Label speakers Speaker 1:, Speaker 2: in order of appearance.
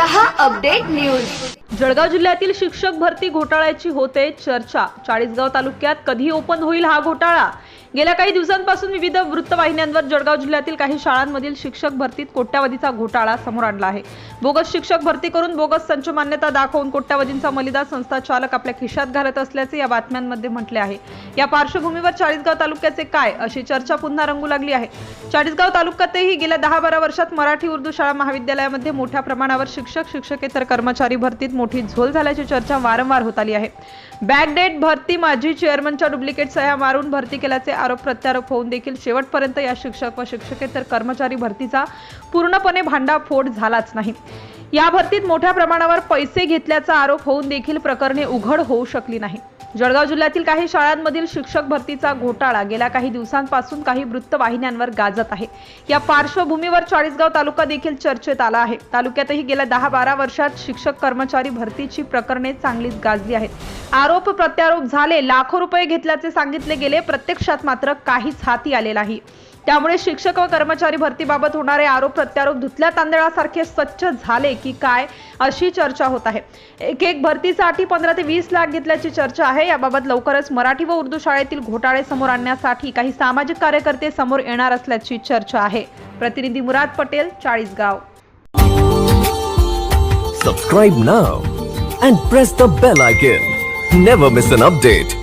Speaker 1: रहा update news.
Speaker 2: Jalgaon जिल्ह्यातील शिक्षक भरती घोटाळ्याची होते चर्चा. चाळीसगाव तालुक्यात कधी ओपन होईल हा घोटाळा? गेल्या काही दिवसांपासून विविध वृत्तवाहिन्यांवर जळगाव जिल्ह्यातील काही शाळांमधील शिक्षक भरतीत कोट्यावधीचा घोटाळा समोर आणला आहे. बोगस शिक्षक भरती करून बोगस संच मान्यता दाखवून कोट्यावधींचा मलिदा संस्था चालक आपल्या खिशात घालत असल्याचे या बातम्यांमध्ये म्हटले आहे. या पार्श्वभूमीवर चाळीसगाव तालुक्याचे काय अशी चर्चा पुन्हा रंगू लागली आहे. चाळीसगाव तालुक्यातही गेल्या दहा बारा वर्षात मराठी उर्दू शाळा महाविद्यालयामध्ये मोठ्या प्रमाणावर शिक्षक शिक्षकेतर कर्मचारी भरतीत मोठी झोल झाल्याची चर्चा वारंवार होत आली आहे. बॅकडेट भरती. माजी चेअरमनच्या डुप्लिकेट सह्या मारून भरती केल्याचे आरोप प्रत्यारोप होऊन देखील शेवटपर्यंत या शिक्षक व शिक्षकेतर कर्मचारी भरतीचा पूर्णपणे भांडाफोड झालाच नाही. या भरतीत मोठ्या प्रमाणावर पैसे घेतल्याचा आरोप होऊन देखील प्रकरणे उघड होऊ शकली नाही. जळगाव जिल्ह्यातील काही शाळांमधील शिक्षक भरतीचा घोटाळा गेल्या काही दिवसांपासून काही वृत्तवाहिन्यांवर गाजत आहे. या पार्श्वभूमीवर चाळीसगाव तालुका देखील चर्चेत आला आहे. तालुक्यातही गेल्या दहा बारा वर्षात शिक्षक कर्मचारी भरतीची प्रकरणे चांगलीच गाजली आहेत. आरोप प्रत्यारोप झाले लाखो रुपये घेतल्याचे सांगितले गेले प्रत्यक्षात मात्र काहीच हाती आले नाही. त्यामुळे शिक्षक व कर्मचारी भरतीबाबत होणारे आरोप प्रत्यारोप धुतल्या तांदळासारखे स्वच्छ झाले की काय अशी चर्चा होत आहे. एक एक भरतीसाठी पंधरा ते वीस लाख घेतल्याची चर्चा आहे. याबाबत लवकरच मराठी व उर्दू शाळेतील घोटाळे समोर आणण्यासाठी काही सामाजिक कार्यकर्ते समोर येणार असल्याची चर्चा आहे. प्रतिनिधी Murad Patel Chalisgaon.
Speaker 3: Subscribe now and press the bell icon never miss an update